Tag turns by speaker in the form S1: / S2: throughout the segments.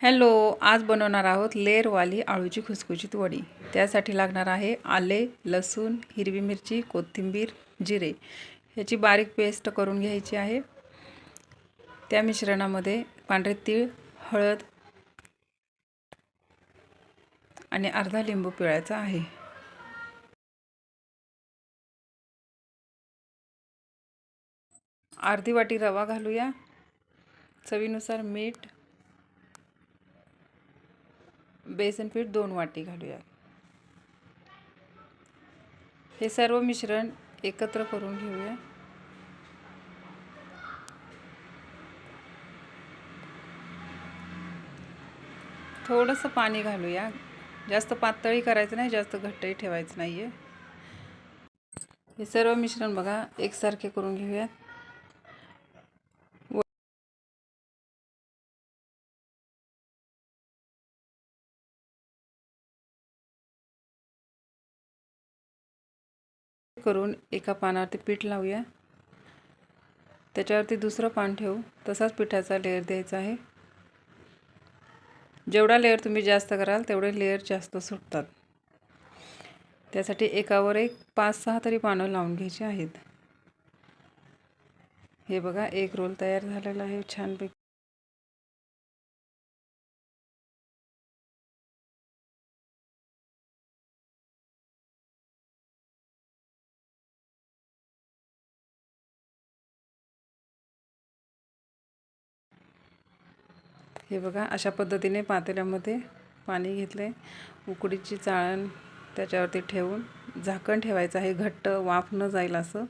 S1: Hello आज बनवणार आहोत लेअरवाली आळूची खुसखुशीत वडी. त्यासाठी लागणार आहे आले लसूण हिरवी मिरची कोथिंबीर जिरे. ह्याची बारीक पेस्ट करून घ्यायची आहे. त्या मिश्रणामध्ये पांढरे तीळ हळद आणि अर्धा लिंबू पिळायचा आहे. अर्धी वाटी रवा घालूया. चवीनुसार मीठ बेसन पीठ दोन वाटी घालूया हे सर्व मिश्रण एकत्र करून घेऊया. थोडंसं पाणी घालूया. जास्त पातळी करायचं नाही जास्त घट्टही ठेवायचं नाही आहे हे सर्व मिश्रण बघा एकसारखे करून घेऊयात. करून एका पानावरती पीठ लावूया. त्याच्यावरती दुसरं पान ठेवू. तसाच पिठाचा लेअर द्यायचा आहे. जेवढा लेअर तुम्ही जास्त कराल तेवढे लेअर जास्त सुटतात. त्यासाठी एकावर एक पाच सहा तरी पानं लावून घ्यायची आहेत. हे बघा एक रोल तयार झालेला आहे छानपैकी. हे बघा अशा पद्धतीने पातेल्यामध्ये पाणी घेतले उकडीची चाळण त्याच्यावरती ठेवून झाकण ठेवायचं आहे. घट्ट वाफ न जाईल असं.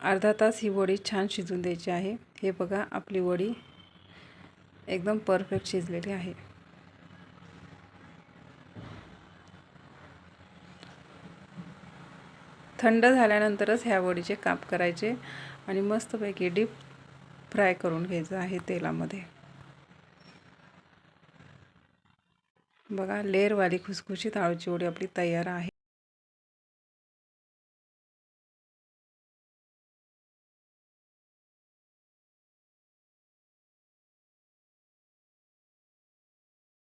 S1: अर्धा तास ही वडी छान शिजून द्यायची आहे. हे बघा आपली वडी एकदम परफेक्ट शिजलेली आहे. थंड झाल्यानंतरच ह्या वडीचे काप करायचे आणि मस्तपैकी डीप फ्राय करून घ्यायचं आहे तेलामध्ये. बघा लेअरवाली खुसखुशीत आळूची वडी आपली तयार आहे.